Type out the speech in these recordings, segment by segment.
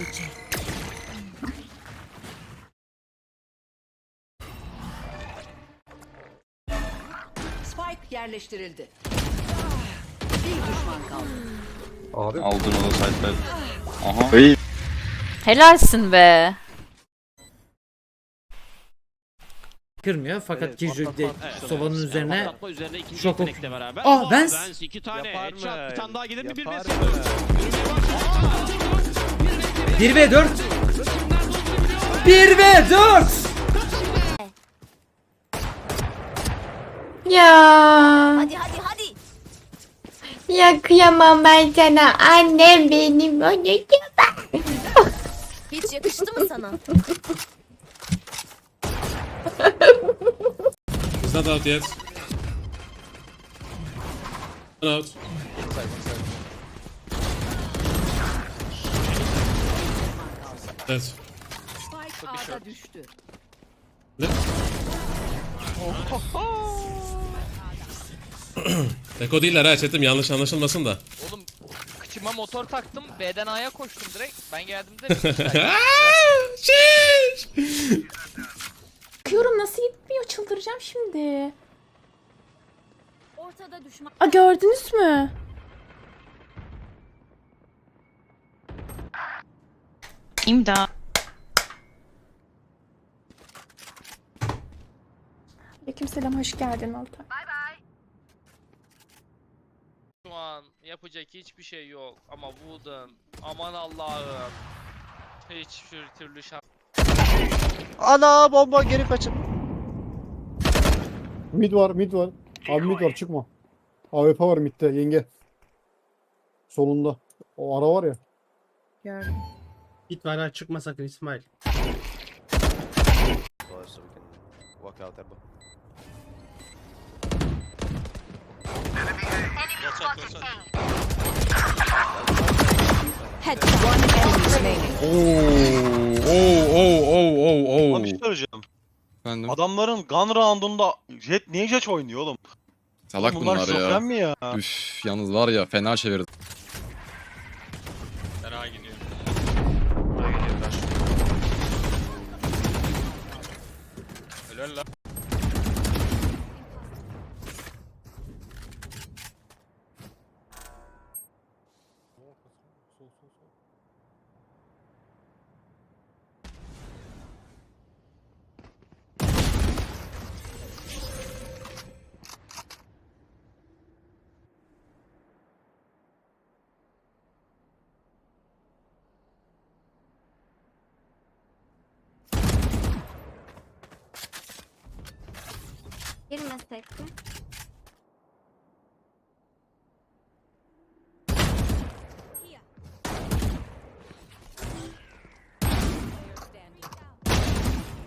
böcek. Spike yerleştirildi. Bir düşman kaldı. Abi Aldın onu site'den. Aha. Helalsin be. Kırmıyor fakat Killjoy de Sova'nın üzerine Şok beraber. Aa. Vance iki tane Yapar headshot. mı? Bir tane daha gelir mi? Bir? 1 ve 4 1 ve 4 Ya. Hadi hadi hadi. Ya kıyamam ben sana. Annem benim. Anneciğim ben. Hiç yakıştı mı sana? It's not out yet. Not out. Dead. Spike A'da düştü. Eko değiller ha chatim yanlış anlaşılmasın da. Oğlum kıçıma motor taktım. B'den A'ya koştum direkt. Ben geldiğimde Şiş! Bakıyorum nasıl gitmiyor çıldıracağım şimdi. Ortada düşman. Aa gördünüz mü? İmdat. Aleykümselam hoş geldin Altay. şu an yapacak hiçbir şey yok. Ama Wooden aman Allah'ım. Hiçbir türlü şans. Ana bomba geri kaçın. Mid var mid var. Abi mid var çıkma. AWP var midde yenge. Solunda. O ara var ya. Git var ha çıkma sakın İsmail. Head one enemy remaining. Oo, oo, oo, oo, oo. Lan bir şey söyleyeceğim. Efendim? Adamların gun round'unda Jet niye Jet oynuyor oğlum? Salak bunlar bunlar şizofren ya. mi ya? Üf, yalnız var ya fena çevirdi. Helal lan. Girmesek mi?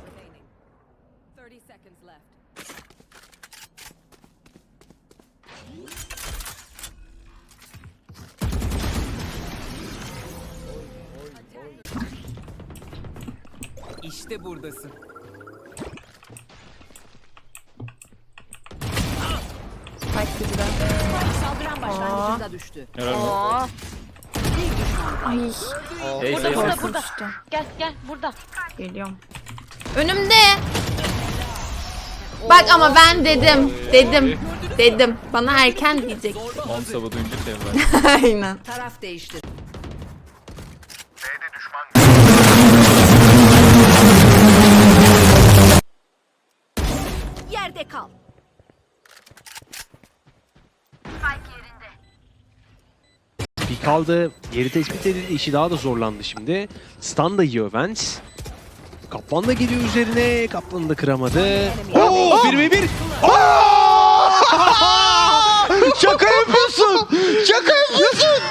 Remaining. 30 seconds left. İşte buradasın. Saldıran başlangıcında düştü. Düşman kaldı. Ay. Burada burada burada. Gel gel burada. Geliyorum. Önümde. Bak ama ben dedim. Dedim. Dedim. Bana erken diyecek. Mansabı duyunca şey var. Aynen. Taraf değiştir. Kaldı. Yeri tespit edildi. İşi daha da zorlandı şimdi. Stun da yiyor Vance. Kaplan da geliyor üzerine. Kaplan'ı da kıramadı. Oo, 1 ve 1. Şaka yapıyorsun. Şaka yapıyorsun.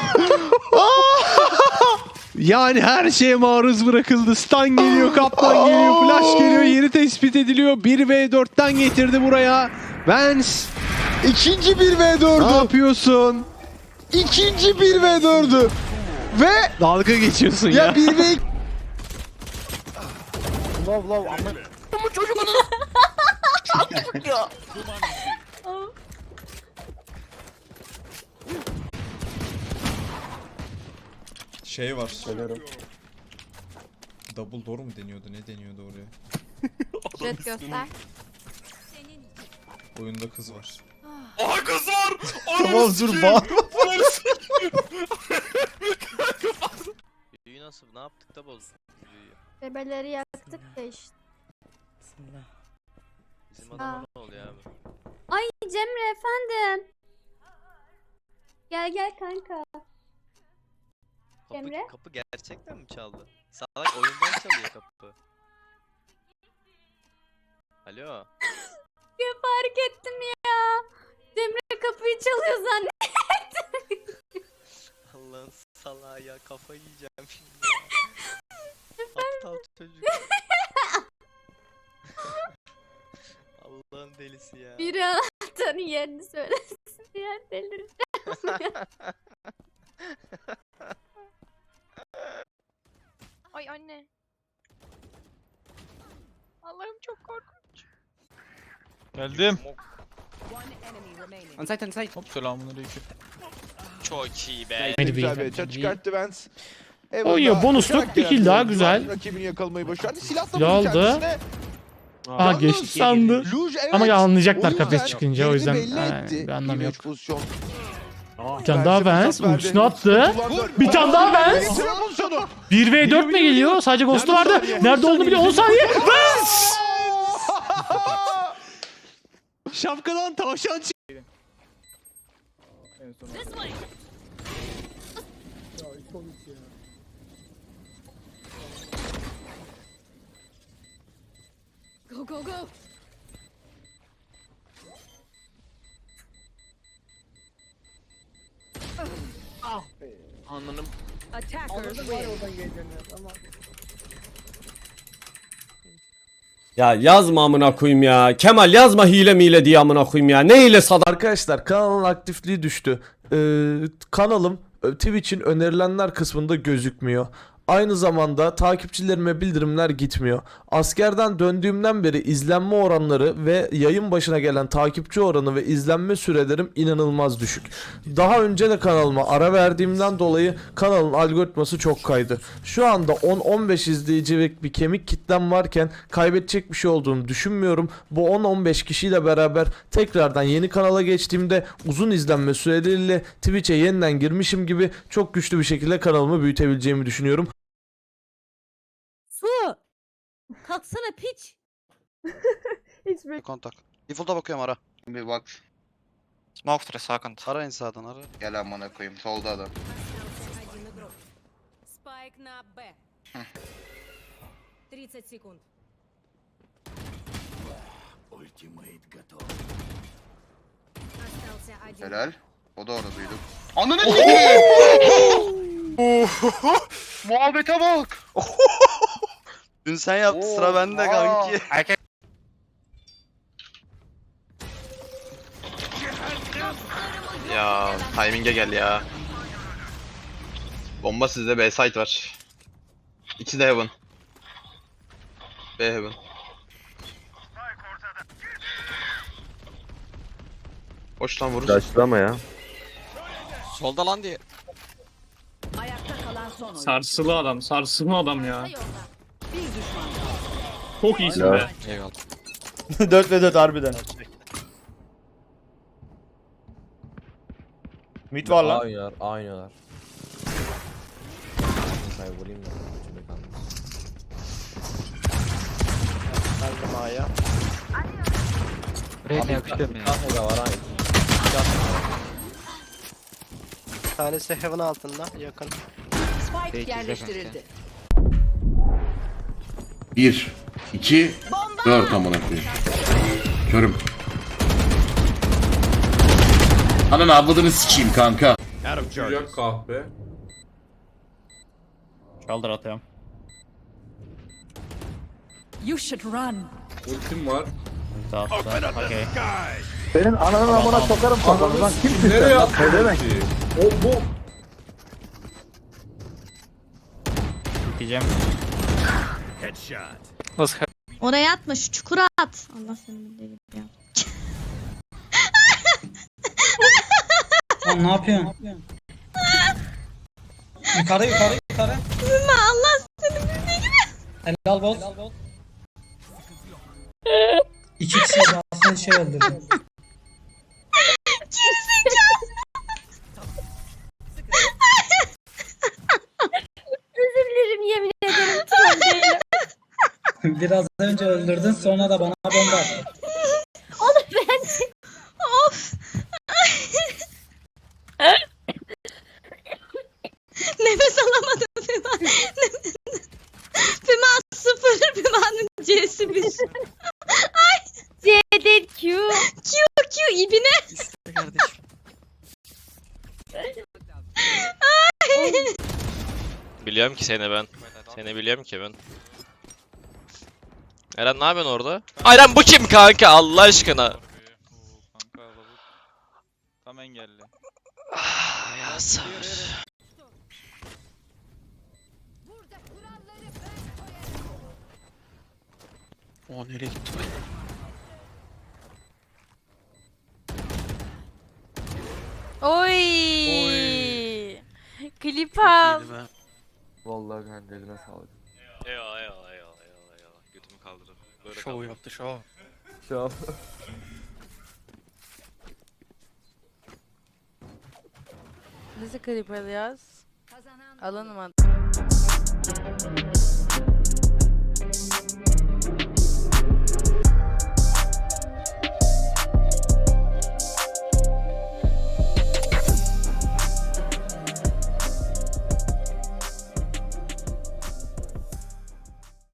Yani her şeye maruz bırakıldı. Stun geliyor, Kaplan geliyor, Flash geliyor. Yeri tespit ediliyor. 1 ve 4'ten getirdi buraya. Vance İkinci 1 v ne 4'ü. yapıyorsun? İkinci 1 v 4'ü. Ve Dalga geçiyorsun ya. ya 1 v Love love ama Şey var. Söylerim. double door mu deniyordu? Ne deniyordu oraya? Jet göster. Oyunda kız var. Aha kız var. Tamam dur bağırma. Nasıl? Ne yaptık da bozduk büyüyü? Bebeleri yaktık da işte. Bizim adama ne oluyor abi? Ay Cemre efendim. Gel gel kanka. Kapı, Emre? kapı gerçekten mi çaldı? Salak oyundan çalıyor kapı. Alo. Ya fark ettim ya. Cemre kapıyı çalıyor zannet. Allah'ın salağı ya kafayı yiyeceğim şimdi ya. Aptal çocuk. Allah'ın delisi ya. Biri anahtarın yerini söylesin diye delireceğim. Ay anne. Allah'ım çok korkunç. Geldim. Enemy remaining. Anside anside. Hop selamünaleyküm. Çok iyi be. Maybe. bir açı çıkarttı Vance. Ya, bonusluk bir kill daha güzel. Rakibini yakalamayı başardı. Silah buldu aldı. kendisine. Aa Yalnız geçti sandı. Luge evet. Ama anlayacaklar yüzden kafes çıkınca o yüzden yerini belli yani, etti. bir anlamı yok. pozisyon. Bir tane daha Vance ultisini attı. Kullandı. Bir tane daha Vance. Pozisyonu. 1v4 mi geliyor? Sadece Ghost'u vardı. Nerede olduğunu biliyor. 10 saniye. Vance! Şapkadan tavşan En This way. Go go go. Ah be. Anladım. Attackers Anladım Ya yazma amına koyayım ya. Kemal yazma hile mile diye amına koyayım ya. Ne hile sad Arkadaşlar kanalın aktifliği düştü. Ee, kanalım e, Twitch'in önerilenler kısmında gözükmüyor. Aynı zamanda takipçilerime bildirimler gitmiyor. Askerden döndüğümden beri izlenme oranları ve yayın başına gelen takipçi oranı ve izlenme sürelerim inanılmaz düşük. Daha önce de kanalıma ara verdiğimden dolayı kanalın algoritması çok kaydı. Şu anda 10-15 izleyici ve bir kemik kitlem varken kaybedecek bir şey olduğunu düşünmüyorum. Bu 10-15 kişiyle beraber tekrardan yeni kanala geçtiğimde uzun izlenme süreleriyle Twitch'e yeniden girmişim gibi çok güçlü bir şekilde kanalımı büyütebileceğimi düşünüyorum. Kalksana piç. Kontak. Default'a bakıyorum ara. Bir bak. Smoke stress second. Ara sağdan ara. Gel amına koyayım. Solda adam. Spike на Б. 30 секунд. Остался один. Helal. O da orada duydum. Ananı sikeyim. Muhabbete bak. Dün sen yaptın sıra bende kanki. Ya timing'e gel ya. Bomba sizde B site var. İkisi de heaven. B heaven. Boş lan vurur. Başlama ya. Solda lan diye. Ayakta kalan son oyun. Sarsılı adam. Sarsılı adam ya. Kaldı. Çok iyisin be. Eyvallah. 4 ve 4 harbiden. Mid var lan. Aynen, aynen. Say vurayım da. Reyna yakıştım ya. da var aynı. Bir tanesi heaven altında yakın. Spike yerleştirildi. 1, 2, 4 amına koyayım. Körüm. Ananı avladığını sikeyim kanka. Yok kahpe. Kaldır atıyorum. You should run. Ultim var. Okey. Senin ananın amına sokarım kafanı. Kimsin Nereye attın demek? ki? O bu. Diyeceğim. Oraya atma şu çukura at. Allah seni gibi ya. Lan ne yapıyorsun? yukarı yukarı yukarı. Allah seni gibi. Helal bol. İki kişi aslında şey öldürdü. Biraz önce öldürdün sonra da bana bomba attın. Oğlum ben Of. Nefes alamadım Füma. Füma sıfır, Füma'nın C'si bir. C'de Q. Q Q ibine. Biliyorum ki seni ben. Seni biliyorum ki ben. Eren ne yapıyorsun orada? Eren bu kim kanka Allah aşkına? Tam engelli. Ah, ya sabır. O nereye gitti? Oy. Klip al. Vallahi kanka eline sağlık. Eyvallah eyvallah eyvallah eyvallah kaldırın. Böyle Şov kaldı. yaptı şov. Şu an. Nasıl klip alıyoruz? Kazanan Alınmadı.